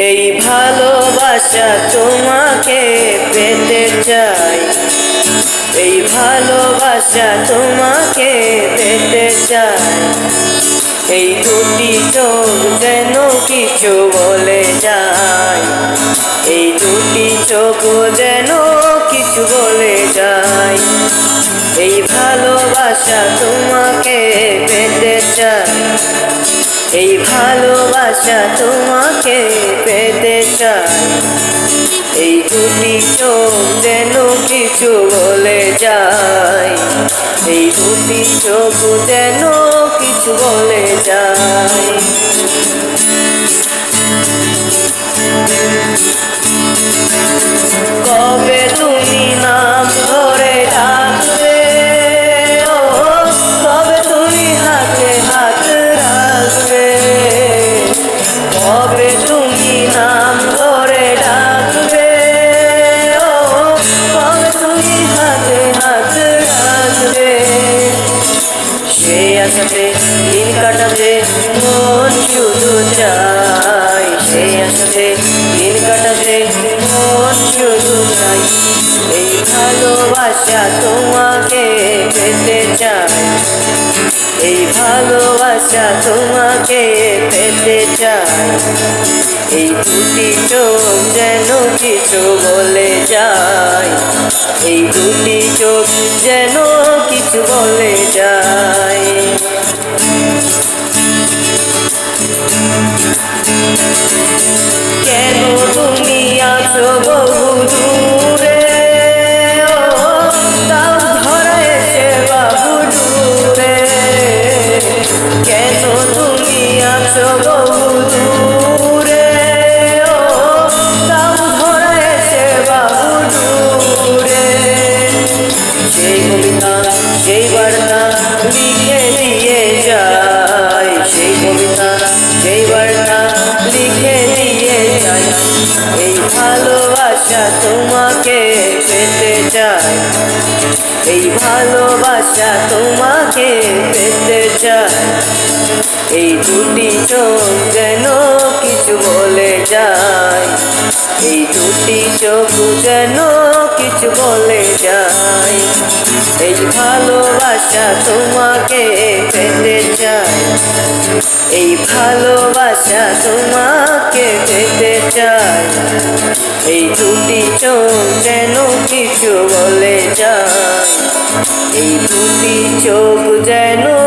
এই ভালোবাসা তোমাকে পেতে চাই। এই ভালোবাসা তোমাকে পেতে চাই। এই দুটি চোখ যেন কিছু বলে যায়। এই দুটি চোখ যেন কিছু বলে যায়। এই ভালোবাসা তোমাকে পেতে চাই। এই ভালোবাসা তোমাকে পেতে চাই। এই দুটি চোখ যেন কিছু বলে যায়। এই দুটি চোখ যেন কিছু বলে যায়। চাই। এই ভালোবাসা তোমাকে পেতে চাই। এই ভালোবাসা তোমাকে পেতে চাই। এই দুটি চোখ যেন কিছু বলে যায়। এই দুটি চোখ যেন কিছু বলে যায়। কেন তুমি আছো বহু সেই বার্তা লিখে দিয়ে যায় সেই কবিতা সেই বার্তা লিখে দিয়ে এই ভালোবাসা তোমাকে পেতে চাই। এই ভালোবাসা তোমাকে পেতে চাই। এই দুটি চোখ যেন কিছু বলে যায়। এই দুটি চোখ যেন কিছু বলে যায়। এই ভালোবাসা তোমাকে পেতে চাই। এই ভালোবাসা তোমাকে পেতে চাই। এই দুটি চোখ যেন কিছু বলে যায়। এই দুটি চোখ যেন